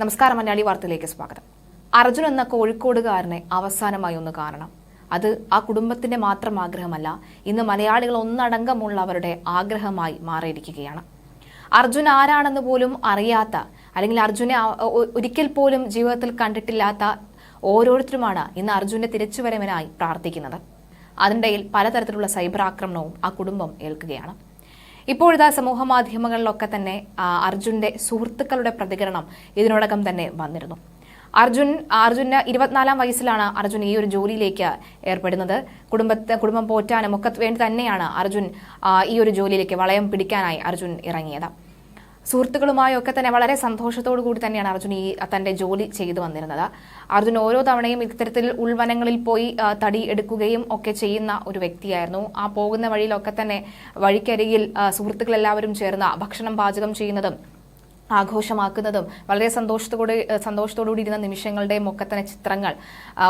നമസ്കാരം മലയാളി വാർത്തയിലേക്ക് സ്വാഗതം. അർജുൻ എന്ന കോഴിക്കോടുകാരനെ അവസാനമായി ഒന്ന് കാണണം. അത് ആ കുടുംബത്തിന്റെ മാത്രം ആഗ്രഹമല്ല ഇന്ന് മലയാളികൾ ഒന്നടങ്കമുള്ളവരുടെ ആഗ്രഹമായി മാറിയിരിക്കുകയാണ്. അർജുൻ ആരാണെന്ന് പോലും അറിയാത്ത അല്ലെങ്കിൽ അർജുനെ ഒരിക്കൽ പോലും ജീവിതത്തിൽ കണ്ടിട്ടില്ലാത്ത ഓരോരുത്തരുമാണ് ഇന്ന് അർജുന്റെ തിരിച്ചുവരവിനായി പ്രാർത്ഥിക്കുന്നത്. അതിനിടയിൽ പലതരത്തിലുള്ള സൈബർ ആക്രമണവും ആ കുടുംബം ഏൽക്കുകയാണ്. ഇപ്പോഴിതാ സമൂഹ മാധ്യമങ്ങളിലൊക്കെ തന്നെ അർജുന്റെ സുഹൃത്തുക്കളുടെ പ്രതികരണം ഇതിനോടകം തന്നെ വന്നിരുന്നു. അർജുൻ അർജുന് ഇരുപത്തിനാലാം വയസ്സിലാണ് അർജുൻ ഈ ഒരു ജോലിയിലേക്ക് ഏർപ്പെടുന്നത്. കുടുംബത്തെ കുടുംബം പോറ്റാനും ഒക്കെ വേണ്ടി തന്നെയാണ് അർജുൻ ഈ ഒരു ജോലിയിലേക്ക് വളയം പിടിക്കാനായി അർജുൻ ഇറങ്ങിയത്. സുഹൃത്തുക്കളുമായും ഒക്കെ തന്നെ വളരെ സന്തോഷത്തോടു കൂടി തന്നെയാണ് അർജുൻ ഈ തന്റെ ജോലി ചെയ്തു വന്നിരുന്നത്. അർജുൻ ഓരോ തവണയും ഇത്തരത്തിൽ ഉൾവനങ്ങളിൽ പോയി തടി എടുക്കുകയും ഒക്കെ ചെയ്യുന്ന ഒരു വ്യക്തിയായിരുന്നു. ആ പോകുന്ന വഴിയിലൊക്കെ തന്നെ വഴിക്കരികിൽ സുഹൃത്തുക്കളെല്ലാവരും ചേർന്ന് ഭക്ഷണം പാചകം ചെയ്യുന്നതും ആഘോഷമാക്കുന്നതും വളരെ സന്തോഷത്തോടെ സന്തോഷത്തോടുകൂടി ഇരുന്ന നിമിഷങ്ങളുടെയും ഒക്കെ തന്നെ ചിത്രങ്ങൾ.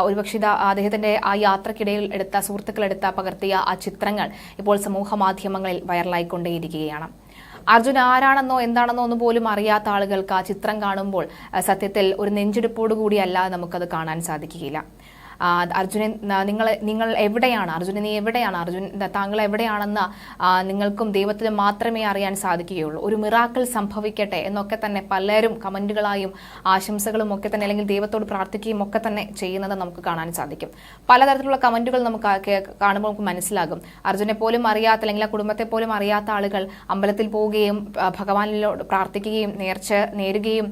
ഒരുപക്ഷെ ഇതാ അദ്ദേഹത്തിന്റെ ആ യാത്രക്കിടയിൽ എടുത്ത സുഹൃത്തുക്കളെടുത്ത പകർത്തിയ ആ ചിത്രങ്ങൾ ഇപ്പോൾ സമൂഹ മാധ്യമങ്ങളിൽ വൈറലായിക്കൊണ്ടേയിരിക്കുകയാണ്. അർജുൻ ആരാണെന്നോ എന്താണെന്നോ ഒന്നും പോലും അറിയാത്ത ആളുകൾക്ക് ആ ചിത്രം കാണുമ്പോൾ സത്യത്തിൽ ഒരു നെഞ്ചെടുപ്പോടുകൂടിയല്ല നമുക്കത് കാണാൻ സാധിക്കുകയില്ല. അർജുനെ നിങ്ങൾ നിങ്ങൾ എവിടെയാണ് അർജുന നീ എവിടെയാണ് അർജുൻ താങ്കൾ എവിടെയാണെന്ന് നിങ്ങൾക്കും ദൈവത്തിനും മാത്രമേ അറിയാൻ സാധിക്കുകയുള്ളൂ. ഒരു മിറാക്കിൾ സംഭവിക്കട്ടെ എന്നൊക്കെ തന്നെ പലരും കമന്റുകളായും ആശംസകളും ഒക്കെ തന്നെ അല്ലെങ്കിൽ ദൈവത്തോട് പ്രാർത്ഥിക്കുകയും ഒക്കെ തന്നെ ചെയ്യുന്നത് നമുക്ക് കാണാൻ സാധിക്കും. പലതരത്തിലുള്ള കമന്റുകൾ നമുക്ക് കാണുമ്പോൾ നമുക്ക് മനസ്സിലാകും. അർജുനെ പോലും അറിയാത്ത അല്ലെങ്കിൽ ആ കുടുംബത്തെ പോലും അറിയാത്ത ആളുകൾ അമ്പലത്തിൽ പോവുകയും ഭഗവാനിലോട് പ്രാർത്ഥിക്കുകയും നേർച്ച നേരുകയും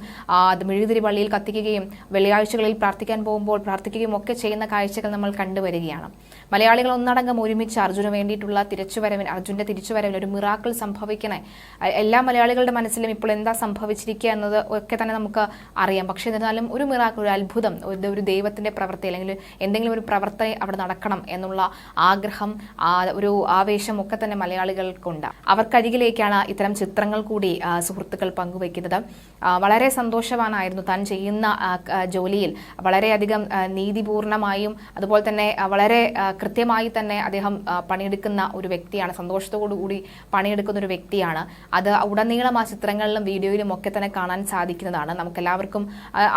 മെഴുകുതിരി പള്ളിയിൽ കത്തിക്കുകയും വെള്ളിയാഴ്ചകളിൽ പ്രാർത്ഥിക്കാൻ പോകുമ്പോൾ പ്രാർത്ഥിക്കുകയും ഒക്കെ ചെയ്യുന്ന കാഴ്ചകൾ നമ്മൾ കണ്ടുവരികയാണ് മലയാളികൾ ഒന്നടങ്കം ഒരുമിച്ച് അർജുന് വേണ്ടിയിട്ടുള്ള തിരിച്ചുവരവിന് അർജുന്റെ തിരിച്ചുവരവിന് ഒരു മിറാക്കിൾ സംഭവിക്കണേ. എല്ലാ മലയാളികളുടെ മനസ്സിലും ഇപ്പോൾ എന്താ സംഭവിച്ചിരിക്കുക എന്നത് ഒക്കെ തന്നെ നമുക്ക് അറിയാം. പക്ഷേ എന്നിരുന്നാലും ഒരു മിറാക്കിൾ ഒരു അത്ഭുതം ഒരു ദൈവത്തിന്റെ പ്രവൃത്തി അല്ലെങ്കിൽ എന്തെങ്കിലും ഒരു പ്രവർത്തി അവിടെ നടക്കണം എന്നുള്ള ആഗ്രഹം ഒരു ആവേശം ഒക്കെ തന്നെ മലയാളികൾക്കുണ്ട്. അവർക്കരികിലേക്കാണ് ഇത്തരം ചിത്രങ്ങൾ കൂടി സുഹൃത്തുക്കൾ പങ്കുവയ്ക്കുന്നത്. വളരെ സന്തോഷവാനായിരുന്നു താൻ ചെയ്യുന്ന ജോലിയിൽ. വളരെയധികം ആ, നീതിപൂർണമായും അതുപോലെ തന്നെ വളരെ കൃത്യമായി തന്നെ അദ്ദേഹം പണിയെടുക്കുന്ന ഒരു വ്യക്തിയാണ് സന്തോഷത്തോടു കൂടി പണിയെടുക്കുന്ന ഒരു വ്യക്തിയാണ്. അത് ഉടനീളം ആ ചിത്രങ്ങളിലും വീഡിയോയിലും ഒക്കെ തന്നെ കാണാൻ സാധിക്കുന്നതാണ്. നമുക്ക് എല്ലാവർക്കും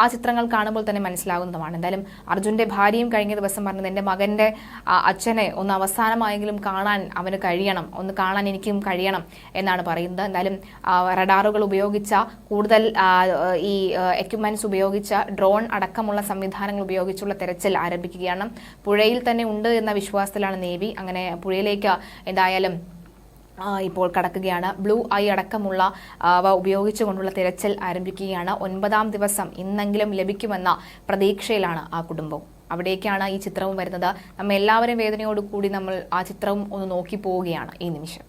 ആ, ചിത്രങ്ങൾ കാണുമ്പോൾ തന്നെ മനസ്സിലാകുന്നതുമാണ്. എന്തായാലും അർജുന്റെ ഭാര്യയും കഴിഞ്ഞ ദിവസം പറഞ്ഞത് എന്റെ മകന്റെ അച്ഛനെ ഒന്ന് അവസാനമായെങ്കിലും കാണാൻ അവന് കഴിയണം ഒന്ന് കാണാൻ എനിക്കും കഴിയണം എന്നാണ് പറയുന്നത്. എന്തായാലും റഡാറുകൾ ഉപയോഗിച്ച കൂടുതൽ ഈ എക്യുപ്മെന്റ്സ് ഉപയോഗിച്ച ഡ്രോൺ അടക്കമുള്ള സംവിധാനങ്ങൾ ഉപയോഗിച്ചുള്ള തെരച്ചിൽ ആരംഭിക്കുകയാണ്. പുഴയിൽ തന്നെ ഉണ്ട് എന്ന വിശ്വാസത്തിലാണ് നേവി. അങ്ങനെ പുഴയിലേക്ക് എന്തായാലും ഇപ്പോൾ കടക്കുകയാണ്. ബ്ലൂ ഐ അടക്കമുള്ള ഉപയോഗിച്ചുകൊണ്ടുള്ള തിരച്ചിൽ ആരംഭിക്കുകയാണ്. ഒൻപതാം ദിവസം ഇന്നെങ്കിലും ലഭിക്കുമെന്ന പ്രതീക്ഷയിലാണ് ആ കുടുംബവും അവിടേക്കാണ് ഈ ചിത്രവും വരുന്നത്. നമ്മൾ എല്ലാവരും വേദനയോടുകൂടി നമ്മൾ ആ ചിത്രവും ഒന്ന് നോക്കി പോവുകയാണ് ഈ നിമിഷം.